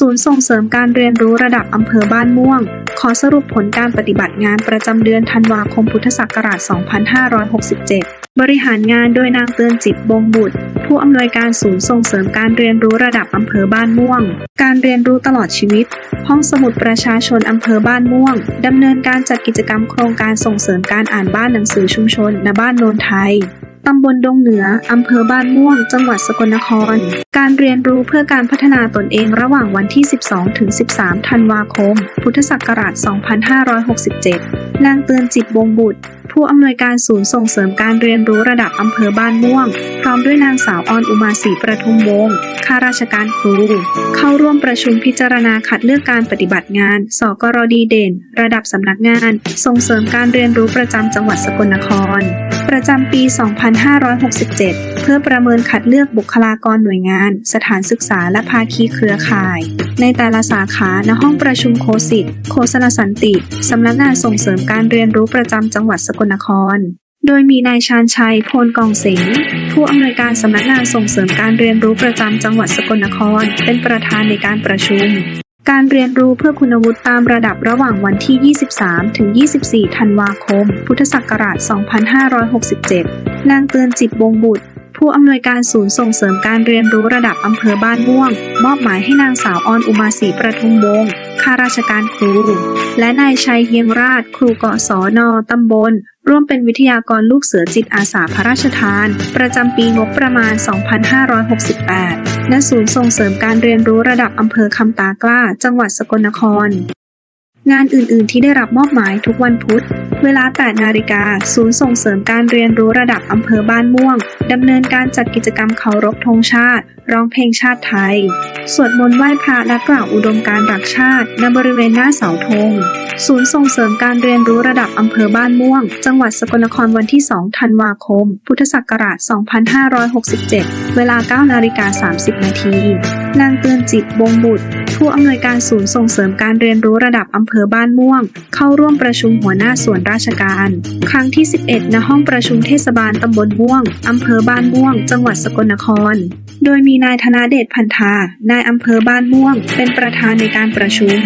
ศูนย์ส่งเสริมการเรียนรู้ระดับอำเภอบ้านม่วง ขอสรุปผลการปฏิบัติงานประจำเดือนธันวาคมพุทธศักราช 2567 บริหารงานโดยนางเตือนจิตบงบุตร ผู้อำนวยการศูนย์ส่งเสริมการเรียนรู้ระดับอำเภอบ้านม่วง การเรียนรู้ตลอดชีวิต ห้องสมุดประชาชนอำเภอบ้านม่วงดำเนินการจัดกิจกรรมโครงการส่งเสริมการอ่านบ้านหนังสือชุมชนณบ้านโนนไทย ตำบลดงเหนือ อำเภอบ้านม่วง จังหวัดสกลนคร การเรียนรู้เพื่อการพัฒนาตนเองระหว่างวันที่ 12 ถึง 13 ธันวาคม พุทธศักราช 2567 นางเตือนจิตบงบุตร ผู้อำนวยการศูนย์ส่งเสริมการเรียนรู้ระดับอำเภอบ้านม่วง พร้อมด้วยนางสาวออนอุมาศรีประทุมวงศ์ข้าราชการครู เข้าร่วมประชุมพิจารณาคัดเลือกการปฏิบัติงาน สกรดีเด่น ระดับสำนักงาน ส่งเสริมการเรียนรู้ประจำจังหวัดสกลนคร ประจำปี 2567 เพื่อประเมินคัดเลือกบุคลากรหน่วยงาน สถานศึกษาและภาคีเครือข่าย ในแต่ละสาขาณห้องประชุมโคสิตโฆษณสันติสำนักงานส่งเสริมการเรียนรู้ประจำจังหวัดสกลนคร โดยมีนายชาญชัยโพลกองสิงห์ผู้อำนวยการสำนักงานส่งเสริมการเรียนรู้ประจำจังหวัดสกลนคร เป็นประธานในการประชุม การเรียนรู้เพื่อคุณวุฒิตามระดับระหว่างวันที่ 23 ถึง 24 ธันวาคม พุทธศักราช 2567 นางเตือนจิตวงบุตรผู้อำนวยการศูนย์ส่งเสริมการเรียนรู้ระดับอำเภอบ้านม่วง มอบหมายให้นางสาวออนอุมาศรีประทุมวงข้าราชการครู และนายชัยเฮียงราช ครูกศนตำบล ร่วมเป็นวิทยากรลูกเสือจิตอาสาพระราชทาน ประจำปีงบประมาณ 2568 ณ ศูนย์ส่งเสริมการเรียนรู้ระดับอำเภอคำตากล้า จังหวัดสกลนคร งานอื่นๆ ที่ได้รับมอบหมายทุกวันพุธ เวลา 8 นาฬิกา ศูนย์ส่งเสริมการเรียนรู้ระดับอำเภอบ้านม่วง ดำเนินการจัดกิจกรรมเคารพธงชาติ ร้องเพลงชาติไทย สวดมนต์ไหว้พระและกล่าวอุดมการรักชาติ ณ บริเวณหน้าเสาธง ศูนย์ส่งเสริมการเรียนรู้ระดับอำเภอบ้านม่วง จังหวัดสกลนครวันที่ 2 ธันวาคม พุทธศักราช 2567 เวลา 9 นาฬิกา 30 นาที นางเตือนจิตบงบุตร ผู้อำนวยการศูนย์ส่งเสริมการเรียนรู้ระดับอำเภอบ้านม่วง เข้าร่วมประชุมหัวหน้าส่วนราชการ ครั้งที่ 11 ณ ห้องประชุมเทศบาลตำบลม่วงอำเภอบ้านม่วง จังหวัดสกลนคร โดยมีนายธนาเดชพันธานายอำเภอบ้านม่วง เป็นประธานในการประชุม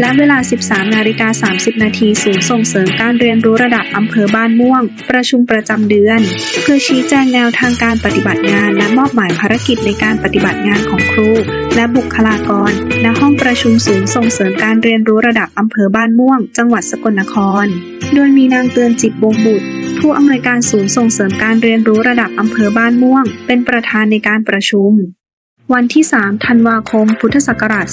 และเวลา 13 นาฬิกา 30 นาทีศูนย์ส่งเสริมการเรียนรู้ระดับอำเภอบ้านม่วง ประชุมประจำเดือน เพื่อชี้แจงแนวทางการปฏิบัติงาน และมอบหมายภารกิจในการปฏิบัติงานของครู และบุคลากร ณ ห้องประชุมศูนย์ส่งเสริมการเรียนรู้ระดับอำเภอบ้านม่วง จังหวัดสกลนคร โดยมีนางเตือนจิตวงบุตรผู้อำนวยการศูนย์ส่งเสริมการเรียนรู้ระดับอำเภอบ้านม่วง เป็นประธานในการประชุม วันที่ 3 ธันวาคม พุทธศักราช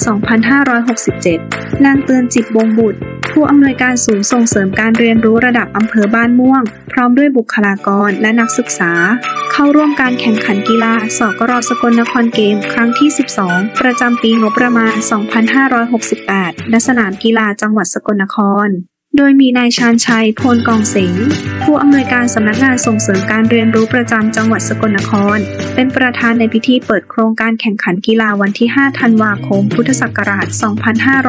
2567 นางเตือนจิตวงบุตร ผู้อำนวยการศูนย์ส่งเสริมการเรียนรู้ระดับอำเภอบ้านม่วง พร้อมด้วยบุคลากรและนักศึกษา เข้าร่วมการแข่งขันกีฬาสกรสกลนครเกม ครั้งที่ 12 ประจำปีงบประมาณ 2568 ณ สนามกีฬาจังหวัดสกลนคร โดยมีนายชาญชัย พลกองสิง ผู้อำนวยการสำนักงานส่งเสริมการเรียนรู้ประจำจังหวัดสกลนคร เป็นประธานในพิธีเปิดโครงการแข่งขันกีฬาวันที่ 5 ธันวาคม พุทธศักราช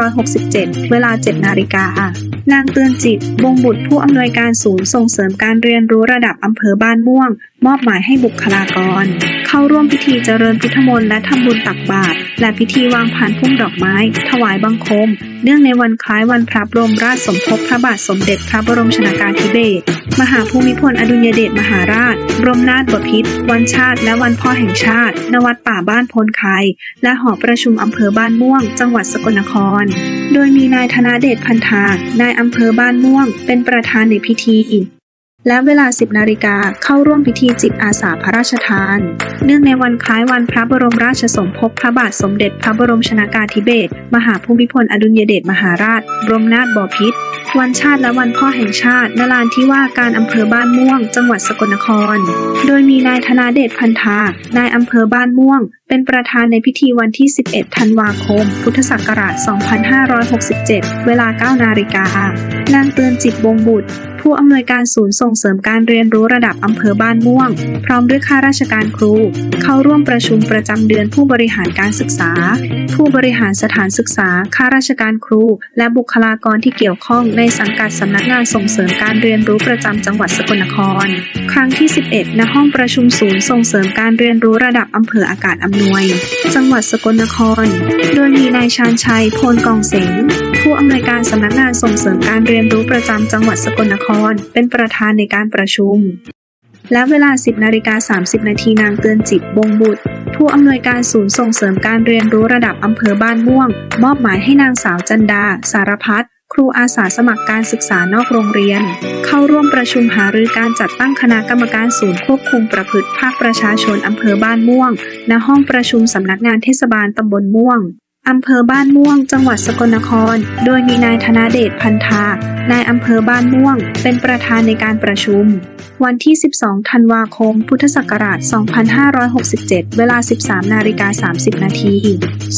2567 เวลา 7 นาฬิกานางเตือนจิตบงบุตรผู้อำนวยการศูนย์ส่งเสริมการเรียนรู้ระดับอำเภอบ้านม่วง มอบหมายให้บุคลากร เข้าร่วมพิธีเจริญพุทธมนต์และทำบุญตักบาตรและพิธีวางพานพุ่มดอกไม้ ถวายบังคม เนื่องในวันคล้ายวันพระบรมราชสมภพพระบาทสมเด็จพระบรมชนากาธิเบศร มหาภูมิพลอดุลยเดชมหาราช บรมนาถบพิตร วันชาติ และวันพ่อแห่งชาติ ณ วัดป่าบ้านพลไคและหอประชุมอำเภอบ้านม่วง จังหวัดสกลนคร โดยมีนายธนาเดชพันธานายอำเภอบ้านม่วง เป็นประธานในพิธี และเวลา 10 นาฬิกาเข้าร่วมพิธีจิตอาสาพระราชทาน เนื่องในวันคล้ายวันพระบรมราชสมภพพระบาทสมเด็จพระบรมชนากาธิเบศรมหาภูมิพลอดุลยเดชมหาราช บรมนาถบพิตรวันชาติและวันพ่อแห่งชาติณลานที่ว่าการอำเภอบ้านม่วง จังหวัดสกลนคร โดยมีนายธนาเดชพันธานายอำเภอบ้านม่วงเป็นประธานในพิธีวันที่ 11 ธันวาคม พุทธศักราช 2567 เวลา 9 นาฬิกา นางเตือนจิตวงบุตร ผู้อำนวยการศูนย์ส่งเสริมการเรียนรู้ระดับอำเภอบ้านม่วง พร้อมด้วยข้าราชการครู เข้าร่วมประชุมประจำเดือนผู้บริหารการศึกษา ผู้บริหารสถานศึกษา ข้าราชการครู และบุคลากรที่เกี่ยวข้องในสังกัดสำนักงานส่งเสริมการเรียนรู้ประจำจังหวัดสกลนคร ครั้งที่ 11 ณ ห้องประชุมศูนย์ส่งเสริมการเรียนรู้ระดับอำเภออากาศอหน่วย จังหวัดสกลนคร โดยมีนายชาญชัย โพลกองเสงผู้อำนวยการสำนักงานส่งเสริมการเรียนรู้ประจำจังหวัดสกลนคร เป็นประธานในการประชุม และเวลา 10นาฬิกา30 นาทีนางเตือนจิตบงบุตร ผู้อำนวยการศูนย์ส่งเสริมการเรียนรู้ระดับอำเภอบ้านม่วง มอบหมายให้นางสาวจันดา สารพัฒ ครูอาสาสมัครการศึกษานอกโรงเรียน เข้าร่วมประชุมหารือการจัดตั้งคณะกรรมการศูนย์ควบคุมประพฤติภาคประชาชนอำเภอบ้านม่วง ณ ห้องประชุมสำนักงานเทศบาลตำบลม่วงอำเภอบ้านม่วง จังหวัดสกลนคร โดยมีนายธนาเดชพันธา นายอำเภอบ้านม่วง เป็นประธานในการประชุม วันที่ 12 ธันวาคม พุทธศักราช 2567 เวลา 13 นาฬิกา 30 นาที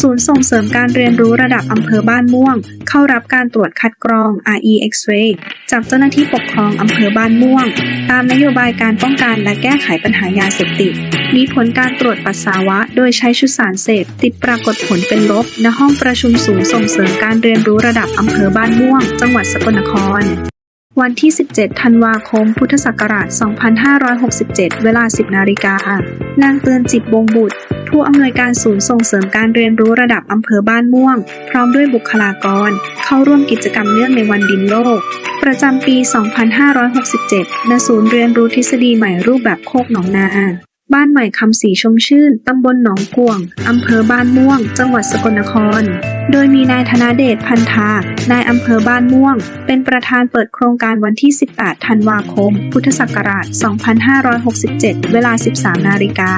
ศูนย์ส่งเสริมการเรียนรู้ระดับอำเภอบ้านม่วง เข้ารับการตรวจคัดกรอง RE X-ray จากเจ้าหน้าที่ปกครองอำเภอบ้านม่วง ตามนโยบายการป้องกันและแก้ไขปัญหายาเสพติด มีผลการตรวจปัสสาวะ โดยใช้ชุดสารเสพติดปรากฏผลเป็นลบณห้องประชุมศูนย์ส่งเสริมการเรียนรู้ระดับอำเภอบ้านม่วง จังหวัดสกลนคร วันที่ 17 ธันวาคม พุทธศักราช 2567 เวลา 10 นาฬิกา นางเตือนจิตวงบุตร ผู้อำนวยการศูนย์ส่งเสริมการเรียนรู้ระดับอำเภอบ้านม่วง พร้อมด้วยบุคลากร เข้าร่วมกิจกรรมเนื่องในวันดินโลก ประจำปี 2567 ณ ศูนย์เรียนรู้ทฤษฎีใหม่รูปแบบโคกหนองนาบ้านใหม่คำศรีชมชื่น ตำบลหนองกวง อำเภอบ้านม่วง จังหวัดสกลนคร โดยมีนายธนเดชพันธา นายอำเภอบ้านม่วง เป็นประธานเปิดโครงการวันที่ 18 ธันวาคม พุทธศักราช 2567 เวลา 13 นาฬิกา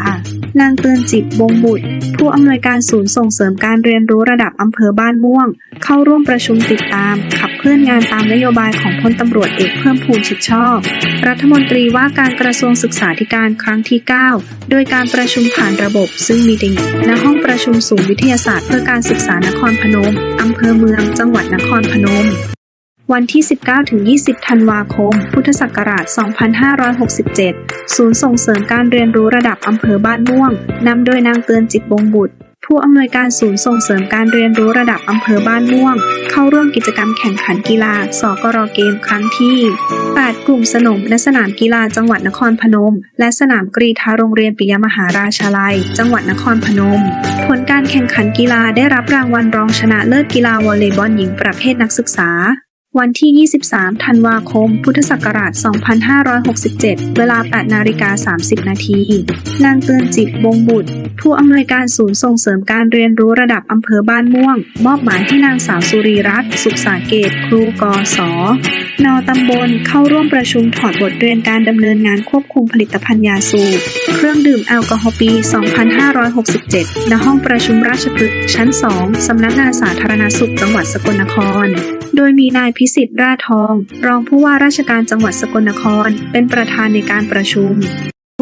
นางเตือนจิตวงบุตร ผู้อำนวยการศูนย์ส่งเสริมการเรียนรู้ระดับอำเภอบ้านม่วง เข้าร่วมประชุมติดตาม ขับเคลื่อนงานตามนโยบายของพลตำรวจเอกเพิ่มพูนชิดชอบ รัฐมนตรีว่าการกระทรวงศึกษาธิการครั้งที่ 9 โดยการประชุมผ่านระบบซึ่งมีดิ่งณห้องประชุมศูนย์วิทยาศาสตร์เพื่อการศึกษานครพนมอำเภอเมือง จังหวัดนครพนม วันที่ 19-20 ธันวาคม พุทธศักราช 2567 ศูนย์ส่งเสริมการเรียนรู้ระดับอำเภอบ้านม่วง นำโดยนางเตือนจิตวงบุตร ผู้อำนวยการศูนย์ส่งเสริมการเรียนรู้ระดับอำเภอบ้านม่วง เข้าร่วมกิจกรรมแข่งขันกีฬา สกรเกมครั้งที่ 8 กลุ่มสนมและสนามกีฬาจังหวัดนครพนม และสนามกรีฑาโรงเรียนปิยมหาราชาลัย จังหวัดนครพนม ผลการแข่งขันกีฬาได้รับรางวัลรองชนะเลิศกีฬาวอลเลย์บอลหญิงประเภทนักศึกษา วันที่ 23 ธันวาคม พุทธศักราช 2567 เวลา 8 นาฬิกา 30 นาทีนางเตือนจิตวงบุตร ผู้อำนวยการศูนย์ส่งเสริมการเรียนรู้ระดับอำเภอบ้านม่วง มอบหมายให้นางสาวสุรีรัตน์สุขสาเกต ครูกศนตำบลเข้าร่วมประชุมถอดบทเรียนการดำเนินงานควบคุมผลิตภัณฑ์ยาสูบเครื่องดื่มแอลกอฮอล์ปี 2567 ณ ห้องประชุมราชพฤกษ์ชั้น 2 สำนักงานสาธารณสุขจังหวัดสกลนคร โดยมีนายพิสิทธิ์ราชทอง รองผู้ว่าราชการจังหวัดสกลนคร เป็นประธานในการประชุม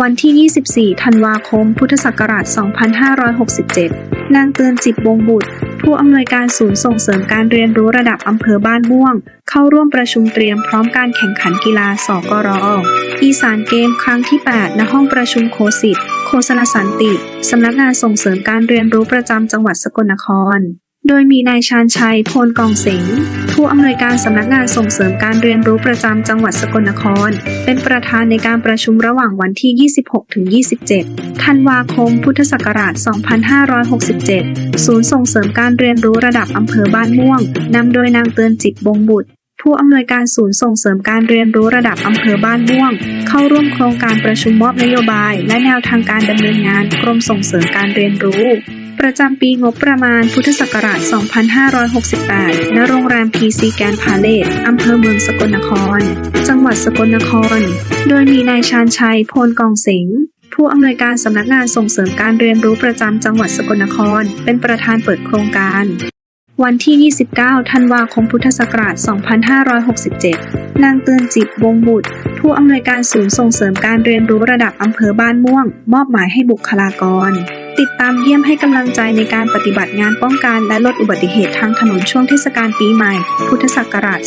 วันที่ 24 ธันวาคม พุทธศักราช 2567 นางเตือนจิตวงบุตร ผู้อำนวยการศูนย์ส่งเสริมการเรียนรู้ระดับอำเภอบ้านม่วง เข้าร่วมประชุมเตรียมพร้อมการแข่งขันกีฬาสกรออีสานเกมครั้งที่ 8 ณ ห้องประชุมโคสิตโคสนสันติ สำนักงานส่งเสริมการเรียนรู้ประจำจังหวัดสกลนคร โดยมีนายชาญชัย โพลกองเสงผู้อำนวยการสำนักงานส่งเสริมการเรียนรู้ประจำจังหวัดสกลนคร เป็นประธานในการประชุมระหว่างวันที่ 26-27 ธันวาคม พุทธศักราช 2567 ศูนย์ส่งเสริมการเรียนรู้ระดับอำเภอบ้านม่วง นำโดยนางเตือนจิตบงบุตรผู้อำนวยการศูนย์ส่งเสริมการเรียนรู้ระดับอำเภอบ้านม่วง เข้าร่วมโครงการประชุมมอบนโยบาย และแนวทางการดำเนินงานกรมส่งเสริมการเรียนรู้ ประจำปีงบประมาณพุทธศักราช 2568 ณ โรงแรม PC แกนพาเลตอำเภอเมืองสกลนคร จังหวัดสกลนคร โดยมีนายชาญชัย โพลกองเสงผู้อำนวยการสำนักงานส่งเสริมการเรียนรู้ประจำจังหวัดสกลนคร เป็นประธานเปิดโครงการ วันที่ 29 ธันวาคม พุทธศักราช 2567 นางเตือนจิตวงบุตร ผู้อำนวยการศูนย์ส่งเสริมการเรียนรู้ระดับอำเภอบ้านม่วง มอบหมายให้บุคลากร ติดตามเยี่ยมให้กำลังใจในการปฏิบัติงานป้องกันและลดอุบัติเหตุทางถนนช่วงเทศกาลปีใหม่ พุทธศักราช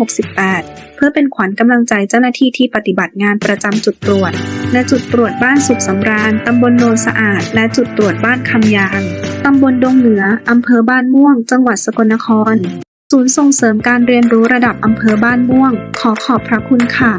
2568 เพื่อเป็นขวัญกำลังใจเจ้าหน้าที่ที่ปฏิบัติงานประจำจุดตรวจ และจุดตรวจบ้านสุขสำราญตำบลโนนสะอาด และจุดตรวจบ้านคำยางตำบลดงเหนืออำเภอบ้านม่วง จังหวัดสกลนคร ศูนย์ส่งเสริมการเรียนรู้ระดับอำเภอบ้านม่วง ขอขอบพระคุณค่ะ